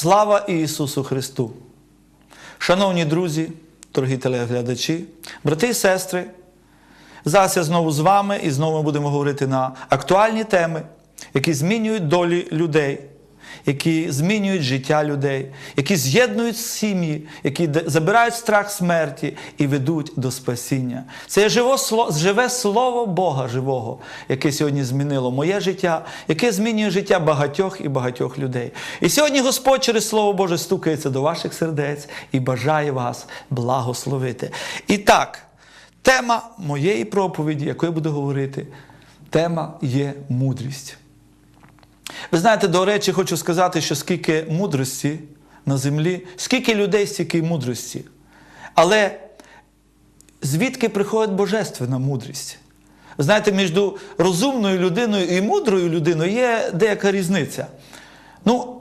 Слава Ісусу Христу! Шановні друзі, дорогі телеглядачі, брати і сестри, зараз я знову з вами і знову ми будемо говорити на актуальні теми, які змінюють долі людей, які змінюють життя людей, які з'єднують сім'ї, які забирають страх смерті і ведуть до спасіння. Це живе слово Бога живого, яке сьогодні змінило моє життя, яке змінює життя багатьох і багатьох людей. І сьогодні Господь через Слово Боже стукається до ваших сердець і бажає вас благословити. І так, тема моєї проповіді, яку я буду говорити, тема є мудрість. Ви знаєте, до речі, хочу сказати, що скільки мудрості на землі, скільки людей, стільки мудрості. Але звідки приходить божественна мудрість? Ви знаєте, між розумною людиною і мудрою людиною є деяка різниця. Ну,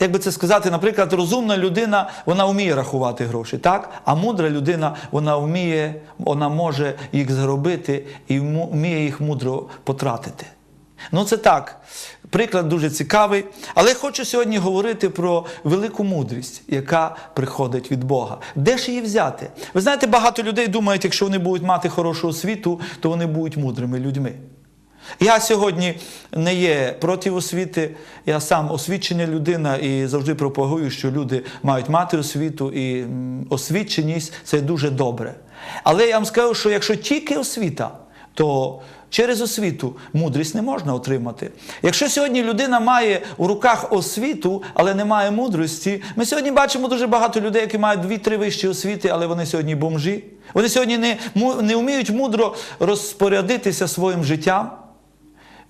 як би це сказати, наприклад, розумна людина вона вміє рахувати гроші, так? А мудра людина вона вміє, вона може їх заробити і вміє їх мудро потратити. Ну, це так. Приклад дуже цікавий. Але хочу сьогодні говорити про велику мудрість, яка приходить від Бога. Де ж її взяти? Ви знаєте, багато людей думають, якщо вони будуть мати хорошу освіту, то вони будуть мудрими людьми. Я сьогодні не є проти освіти, я сам освічена людина і завжди пропагую, що люди мають мати освіту, і освіченість це дуже добре. Але я вам скажу, що якщо тільки освіта, то через освіту мудрість не можна отримати. Якщо сьогодні людина має у руках освіту, але не має мудрості, ми сьогодні бачимо дуже багато людей, які мають дві-три вищі освіти, але вони сьогодні бомжі. Вони сьогодні не, не вміють мудро розпорядитися своїм життям.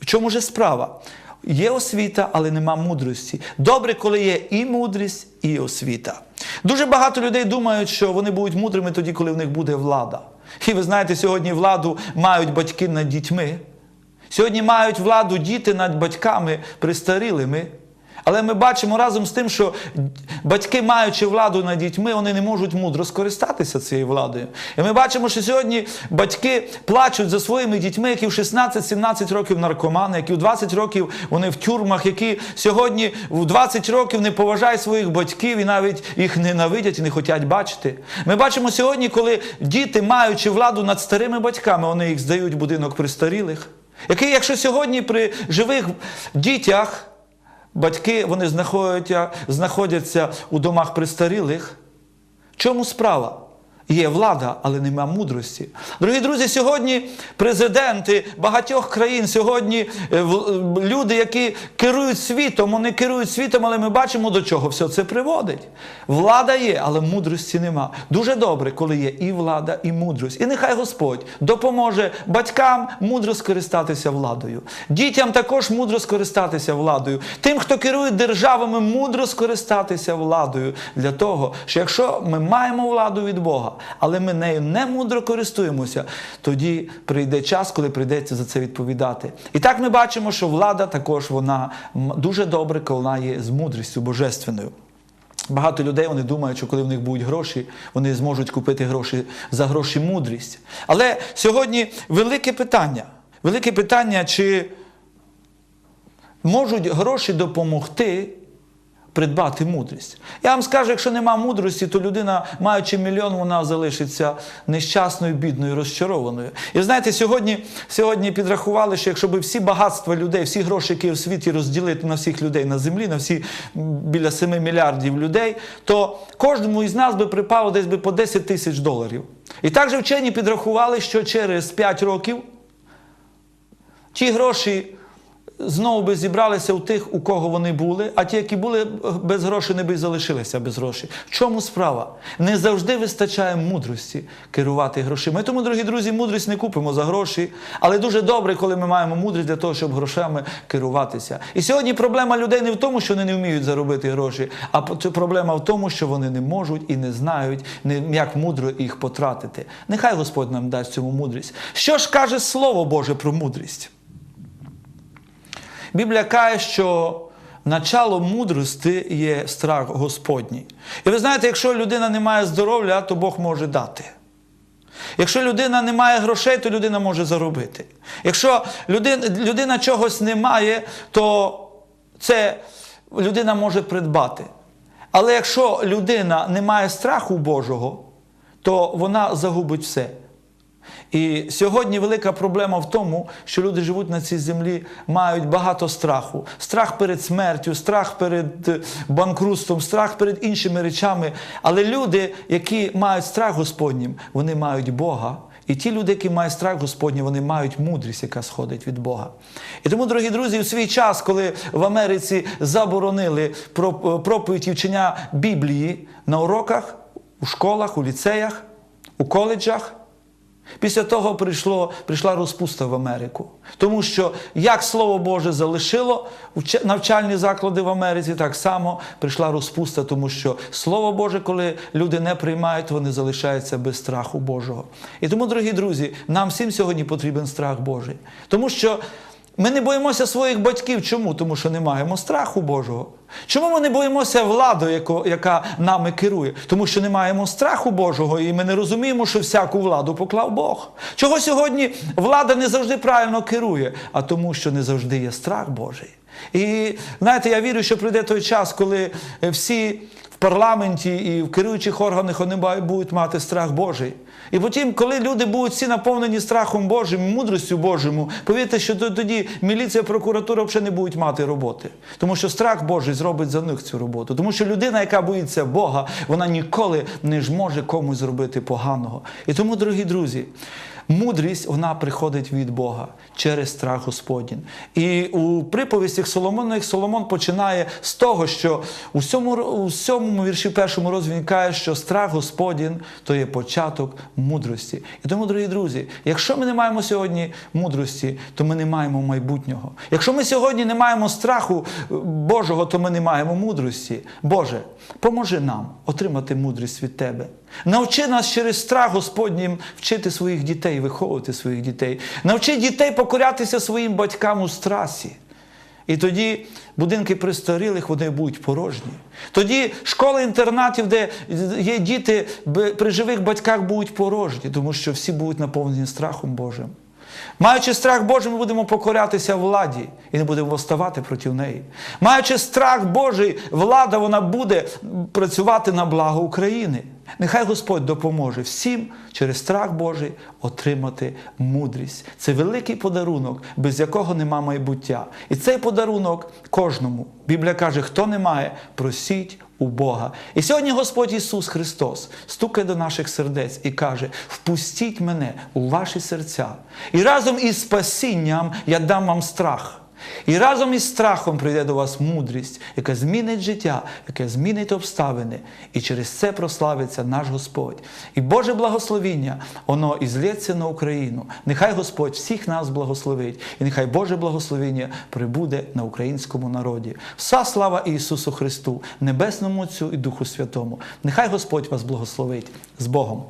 В чому же справа? Є освіта, але нема мудрості. Добре, коли є і мудрість, і освіта. Дуже багато людей думають, що вони будуть мудрими тоді, коли в них буде влада. І ви знаєте, сьогодні владу мають батьки над дітьми. Сьогодні мають владу діти над батьками престарілими. Але ми бачимо разом з тим, що батьки, маючи владу над дітьми, вони не можуть мудро скористатися цією владою. І ми бачимо, що сьогодні батьки плачуть за своїми дітьми, які в 16-17 років наркомани, які в 20 років вони в тюрмах, які сьогодні в 20 років не поважають своїх батьків і навіть їх ненавидять і не хочуть бачити. Ми бачимо сьогодні, коли діти, маючи владу над старими батьками, вони їх здають в будинок престарілих. Який, якщо сьогодні при живих дітях батьки вони знаходяться, знаходяться у домах престарілих. Чому справа? Є влада, але нема мудрості. Дорогі друзі, сьогодні президенти багатьох країн, сьогодні е, е, люди, які керують світом, вони керують світом, але ми бачимо, до чого все це приводить. Влада є, але мудрості нема. Дуже добре, коли є і влада, і мудрість. І нехай Господь допоможе батькам мудро скористатися владою, дітям також мудро скористатися владою, тим, хто керує державами, мудро скористатися владою для того, що якщо ми маємо владу від Бога, але ми нею не мудро користуємося, тоді прийде час, коли прийдеться за це відповідати. І так ми бачимо, що влада також вона дуже добре, коли вона є з мудрістю божественною. Багато людей вони думають, що коли в них будуть гроші, вони зможуть купити гроші за гроші мудрість. Але сьогодні велике питання. Велике питання, чи можуть гроші допомогти придбати мудрість. Я вам скажу, якщо нема мудрості, то людина, маючи мільйон, вона залишиться нещасною, бідною, розчарованою. І знаєте, сьогодні, сьогодні підрахували, що якщо б всі багатства людей, всі гроші, які в світі розділити на всіх людей на землі, на всі біля 7 мільярдів людей, то кожному із нас би припало десь би по 10 тисяч доларів. І також вчені підрахували, що через 5 років ті гроші знову би зібралися у тих, у кого вони були, а ті, які були без грошей, не би залишилися без грошей. В чому справа? Не завжди вистачає мудрості керувати грошима. І тому, дорогі друзі, мудрість не купимо за гроші, але дуже добре, коли ми маємо мудрість для того, щоб грошами керуватися. І сьогодні проблема людей не в тому, що вони не вміють заробити гроші, а проблема в тому, що вони не можуть і не знають, як мудро їх потратити. Нехай Господь нам дасть цьому мудрість. Що ж каже Слово Боже про мудрість? Біблія каже, що начало мудрості є страх Господній. І ви знаєте, якщо людина не має здоров'я, то Бог може дати. Якщо людина не має грошей, то людина може заробити. Якщо людина, людина чогось не має, то це людина може придбати. Але якщо людина не має страху Божого, то вона загубить все. І сьогодні велика проблема в тому, що люди живуть на цій землі, мають багато страху. Страх перед смертю, страх перед е, банкрутством, страх перед іншими речами. Але люди, які мають страх Господнім, вони мають Бога. І ті люди, які мають страх Господній, вони мають мудрість, яка сходить від Бога. І тому, дорогі друзі, у свій час, коли в Америці заборонили проповідь і вчення Біблії на уроках, у школах, у ліцеях, у коледжах, Після того прийшло, прийшла розпуста в Америку. Тому що як Слово Боже залишило навчальні заклади в Америці, так само прийшла розпуста, тому що Слово Боже, коли люди не приймають, вони залишаються без страху Божого. І тому, дорогі друзі, нам всім сьогодні потрібен страх Божий. Тому що ми не боїмося своїх батьків. Чому? Тому що не маємо страху Божого. Чому ми не боїмося влади, яка нами керує? Тому що не маємо страху Божого, і ми не розуміємо, що всяку владу поклав Бог. Чого сьогодні влада не завжди правильно керує, а тому, що не завжди є страх Божий. І знаєте, я вірю, що прийде той час, коли всі парламенті і в керуючих органах вони будуть мати страх Божий. І потім, коли люди будуть всі наповнені страхом Божим, мудростю Божому, повірте, що тоді міліція, прокуратура взагалі не будуть мати роботи. Тому що страх Божий зробить за них цю роботу. Тому що людина, яка боїться Бога, вона ніколи не ж може комусь зробити поганого. І тому, дорогі друзі, мудрість вона приходить від Бога через страх Господній. І у приповістях Соломонових Соломон починає з того, що у сьомому, сьомому вірші першому розділі він каже, що страх Господній то є початок мудрості. І тому, дорогі друзі, якщо ми не маємо сьогодні мудрості, то ми не маємо майбутнього. Якщо ми сьогодні не маємо страху е, Божого, то ми не маємо мудрості. Боже, поможи нам отримати мудрість від Тебе. Навчи нас через страх Господнім вчити своїх дітей, виховувати своїх дітей. Навчи дітей покорятися своїм батькам у страсі. І тоді будинки престарілих вони будуть порожні. Тоді школи інтернатів, де є діти при живих батьках, будуть порожні, тому що всі будуть наповнені страхом Божим. Маючи страх Божий, ми будемо покорятися владі і не будемо восставати проти неї. Маючи страх Божий, влада вона буде працювати на благо України. Нехай Господь допоможе всім через страх Божий отримати мудрість. Це великий подарунок, без якого нема майбуття. І цей подарунок кожному. Біблія каже, хто не має, просіть у Бога. І сьогодні Господь Ісус Христос стукає до наших сердець і каже: впустіть мене у ваші серця. І разом із спасінням я дам вам страх. І разом із страхом прийде до вас мудрість, яка змінить життя, яка змінить обставини. І через це прославиться наш Господь. І Боже благословіння, воно і злється на Україну. Нехай Господь всіх нас благословить, і нехай Боже благословіння прибуде на українському народі. Вся слава Ісусу Христу, Небесному Отцю і Духу Святому. Нехай Господь вас благословить з Богом.